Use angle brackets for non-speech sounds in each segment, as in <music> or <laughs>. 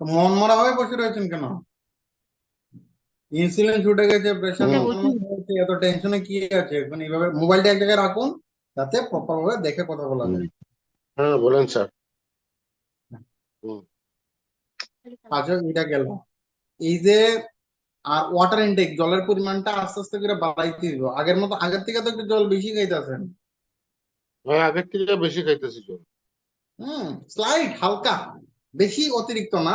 তো মন মরা হয়ে বসে রয়েছেন কেন? ইনসুলিন ছুটে গেছে প্রেশার। হচ্ছে এত টেনশনে কি আছে? এখন এইভাবে মোবাইলটা এক জায়গায় রাখুন যাতে প্রপার ভাবে দেখে কথা বলা যায়। হ্যাঁ বলেন স্যার। আচ্ছা এটা গেল। এই যে আর ওয়াটার ইনটেক জলের পরিমাণটা আস্তে আস্তে করে বাড়াইতে দিব আগের মতো আগের থেকে তো একটু জল বেশি খাইতেছেন। হ্যাঁ আগের থেকে বেশি খাইতেছি জল। হুম স্লাইট হালকা। বেশি অতিরিক্ত না,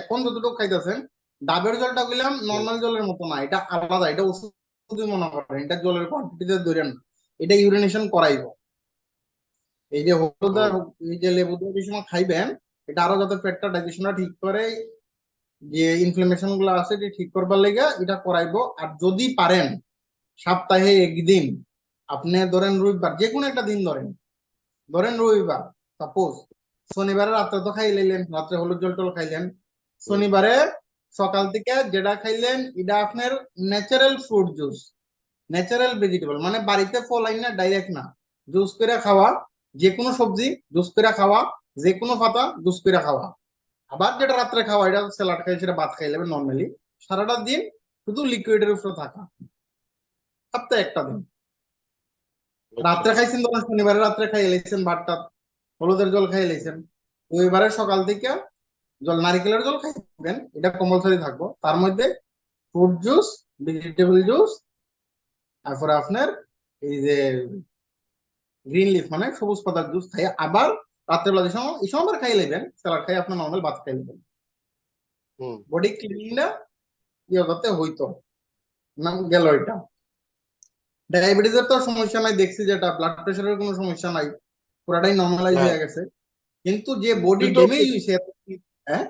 এখন যতটুকু খাইতেছেন, ডাবের জলটা গেলাম নর্মাল জলের মতো না, এটা আলাদা, এটা ওষুধ মনে করেন, এটা জলের কোয়ান্টিটিতে ধরেন এটা ইউরিনেশন করাইব। এই যে হলুদ এই যে লেবু দিয়ে সময় খাইবেন, এটা আরও যাতে পেটটা ডাইজেশনটা ঠিক করে, যে ইনফ্লামেশনগুলো আছে এটা ঠিক করবার লেগে এটা করাইব। আর যদি পারেন, সপ্তাহে একদিন, আপনি ধরেন রবিবার যে কোনো একটা দিন ধরেন ধরেন রবিবার সাপোজ শনিবারে রাত্রে তো খাই লাইলেন রাত্রে হলুদ জল টল খাইলেন। শনিবারে সকাল থেকে যেটা খাইলেন এটা আপনার natural fruit juice natural vegetable মানে বাড়িতে ফল আইন না ডাইরেক্ট না। জুস করে খাওয়া যে কোনো সবজি জুস করে খাওয়া যে কোনো পাতা জুস করে খাওয়া। আবার যেটা রাত্রে খাওয়া, এটা স্যালাড খাই সেটা ভাত খাই নেবেন নর্মালি সারাটা দিন শুধু লিকুইডের উপরে থাকা। সপ্তাহে একটা দিন। রাত্রে খাইছেন তখন শনিবারে রাত্রে খাই এলেছেন ভাতটা? হলুদের জল খাই এলেছেন রবিবারে সকাল থেকে জল নারিকেলের জল খাইবেন এটা কম্পালসারি থাকব। তার মধ্যে ফ্রুট জুস ভেজিটেবল জুস তারপরে আপনার এই যে গ্রিন লিফ মানে সবুজ পাতার জুস খাই আবার রাত্রেবেলা যে সময় এই সময় আবার খাই নেবেন স্যালাড খাই আপনার নর্মাল ভাত খাই হুম। বডি ক্লিনিংটা ইয়ে করতে হইতো। না গেল এটা। ডায়াবেটিসের তো সমস্যা নাই। দেখছি যেটা ব্লাড প্রেশারের কোনো সমস্যা নাই। পুরাটাই নর্মালাইজ হ্যাঁ। হয়ে। গেছে। কিন্তু যে বডি ড্যামেজ হয়েছে হ্যাঁ?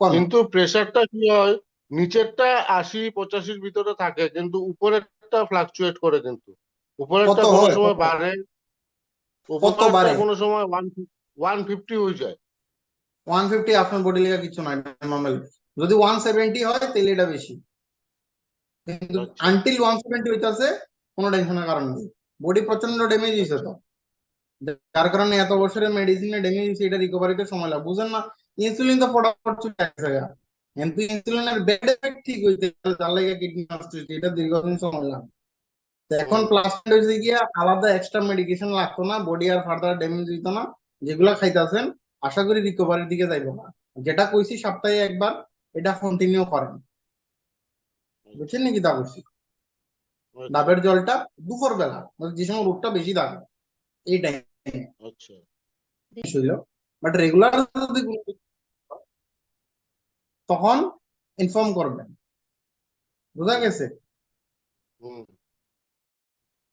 কিন্তু প্রেসারটা কি হয়? নিচেরটা আশি পঁচাশির ভিতরে থাকে কিন্তু উপরেরটা ফ্লাকচুয়েট করে কিন্তু। উপরেরটা কোনো সময় বাড়ে উপরেরটা বাড়ে? কোনো সময় ওয়ান ওয়ান ফিফটি হয়ে যায়। ওয়ান ফিফটি আপনার বডি লেগে কিছু নয় নর্মাল যদি ওয়ান সেভেন্টি হয় তাহলে এটা বেশি। কিন্তু। আনটিল ওয়ান সেভেন্টি হইতাছে কোনো টেনশনের কারণ নেই। বডি প্রচণ্ড ড্যামেজ হয়েছে তো। যার কারণে এত বছরের মেডিসিনে ড্যামেজ হয়েছে এটা রিকভারিতে সময় লাগে বুঝেন না ইনসুলিন তো ফটাফট চলে আসে কিন্তু ইনসুলিনের ব্যাড এফেক্ট ঠিক হইতে যার লাগে কিডনি নষ্ট হয়েছে এটা দীর্ঘদিন সময় লাগে এখন হুম। প্লাস হয়েছে গিয়া আলাদা এক্সট্রা মেডিকেশন লাগতো না বডি আর ফার্দার ড্যামেজ হইতো না, যেগুলা খাইতেছেন, আশা করি রিকভারির দিকে যাইবো না। যেটা কইছি সপ্তাহে একবার, এটা কন্টিনিউ করেন। বুঝছেন নাকি তা বলছি? ডাবের জলটা দুপুর বেলা মানে যে সময় রোগটা বেশি থাকে এই টাইম আচ্ছা। হইল বাট রেগুলার যদি তখন ইনফর্ম করবেন। বোঝা গেছে?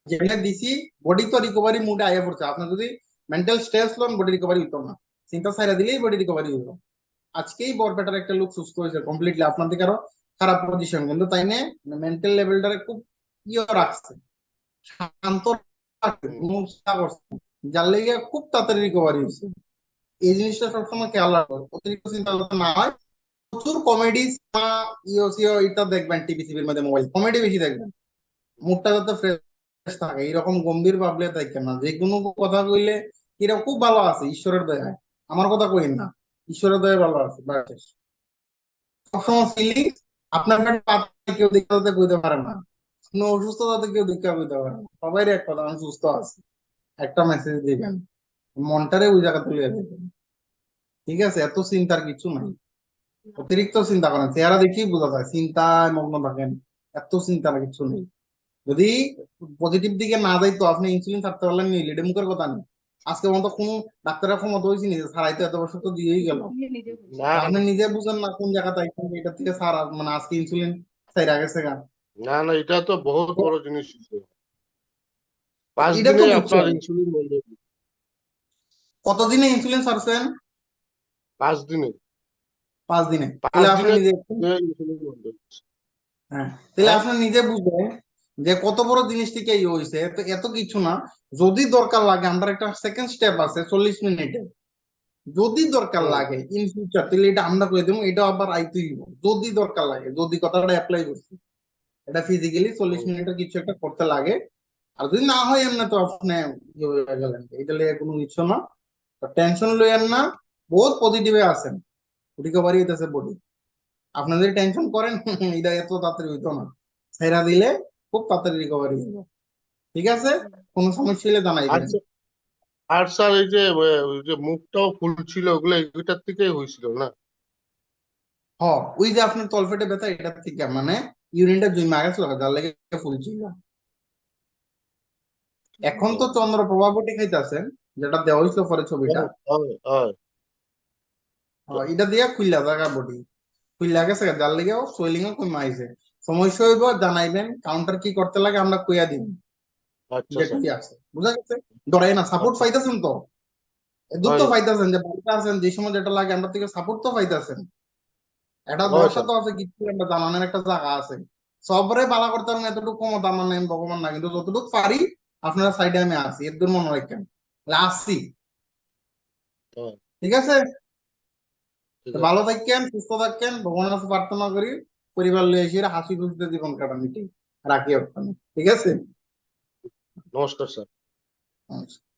যেখানে দিছি বডি তো রিকভারি মুডে আয়া পড়ছে। আপনার যদি মেন্টাল স্ট্রেস লন বডি রিকভারি হইতো না। চিন্তা সাইরা দিলেই বডি রিকভারি হইল। আজকেই বরপেটার একটা লোক সুস্থ হয়েছে কমপ্লিটলি আপনার থেকে আরও খারাপ পজিশন কিন্তু তাই নিয়ে মেন্টাল লেভেলটারে খুব ইয়ে খুব তাড়াতাড়ি অতিরিক্ত চিন্তা যাতে দেখবেন দেখবেন। থাকে। এইরকম গম্ভীর ভাবলে থাকেন না। যে কোনো কথা কইলে এরা খুব ভালো আছে ঈশ্বরের দয়ায়। আমার কথা কইন না। ঈশ্বরের দয়ায় ভালো আছে সবসময় আপনার পাতা কেউ দেখতে কইতে পারে না। কোনো অসুস্থতাতে কেউ দেখতে কইতে পারে না এক কথা আমি সুস্থ আছি। একটা মেসেজ দিবেন মনটারে ওই জায়গা তুলে দেবেন ঠিক আছে এত চিন্তার কিছু নাই। অতিরিক্ত চিন্তা করেন চেহারা দেখেই বোঝা যায় চিন্তায় মগ্ন থাকেন এত চিন্তার কিছু নেই। যদি পজিটিভ দিকে না যাইতো আপনি ইনসুলিন ছাড়তে পারলেন নি এটা মুখের কথা নেই। আজকে পর্যন্ত কোনো ডাক্তারের ক্ষমতা হয়েছে নিজে ছাড়াইতে এত বছর তো দিয়েই গেল। আপনি নিজে বুঝেন। না। কোন জায়গাতে এটা থেকে সারা মানে আজকে ইনসুলিন ছাইরা গেছে গা। না না এটা তো বহুত বড় জিনিস পাঁচ এটা তো দিনে। আপনার ইনসুলিন বন্ধ হয়ে। কতদিনে ইনসুলিন পাঁচ দিনে। পাঁচ দিনে। তাহলে আপনি নিজে হয়ে গেছে। হ্যাঁ তাহলে আপনি নিজে বুঝবেন যে কত বড় জিনিস থেকে ইয়ে হয়েছে। এত কিছু না। যদি দরকার লাগে আমরা একটা সেকেন্ড স্টেপ আছে চল্লিশ মিনিটে। যদি দরকার লাগে ইন ফিউচার তাহলে এটা আমরা করে দেবো এটা আবার আইতেই। যদি দরকার লাগে যদি কথাটা অ্যাপ্লাই করছি। এটা ফিজিক্যালি চল্লিশ। মিনিটের কিছু একটা করতে লাগে। আর যদি না হয় এমনি তো আপনি ইয়ে হয়ে গেলেন। এটা লিয়ে কোনো কিছু না। টেনশন লইয়েন না। বহুত পজিটিভে আছেন। রিকভারি হইতেছে বডি আপনাদের টেনশন করেন <laughs> এটা এত তাড়াতাড়ি হইতো না। সেরা দিলে খুব তাড়াতাড়ি রিকভারি হবে ঠিক আছে? কোনো সমস্যা হলে জানাইবেন আচ্ছা। আর স্যার এই যে ওই যে মুখটাও ফুলছিল ওগুলো এইটার থেকেই হয়েছিল না? হ ওই যে আপনার তলপেটে ব্যথা এটা থেকে মানে ইউরিনটা জমে গেছিল যার লেগে ফুল ছিল। এখন তো চন্দ্র প্রভাবটি খাইতেছেন যেটা দেওয়া হয়েছিল পরে ছবিটা। হয় এটা দিয়া খুললা জায়গা বডি। খুললা গেছে যার লেগে সোয়েলিং ও কমে আইছে। সমস্যা হইব জানাইবেন কাউন্টার কি করতে লাগে আমরা কইয়া দিব আচ্ছা আছে বুঝা গেছে? ডরাই না সাপোর্ট পাইতেছেন তো? দুধ তো। পাইতেছেন যে বাড়িতে আছেন যে সময় যেটা লাগে আমরা থেকে সাপোর্ট তো পাইতেছেন। এটা হয়, ভরসা তো আছে কিছু একটা জানানোর একটা জায়গা আছে। সবরে বালা করতে পারেন এতটুকু ক্ষমতা আমার নেই ভগবান না কিন্তু যতটুকু পারি আপনারা সাইডে আমি আছি এর দূর মনে রাখেন। আসছি ঠিক আছে। ভালো থাকেন সুস্থ থাকেন ভগবানের কাছে প্রার্থনা করি পরিবার লিয়ে এসে হাসি খুশিতে জীবন কাটান ঠিক? রাখি আপনার ঠিক আছে? নমস্কার স্যার। নমস্কার।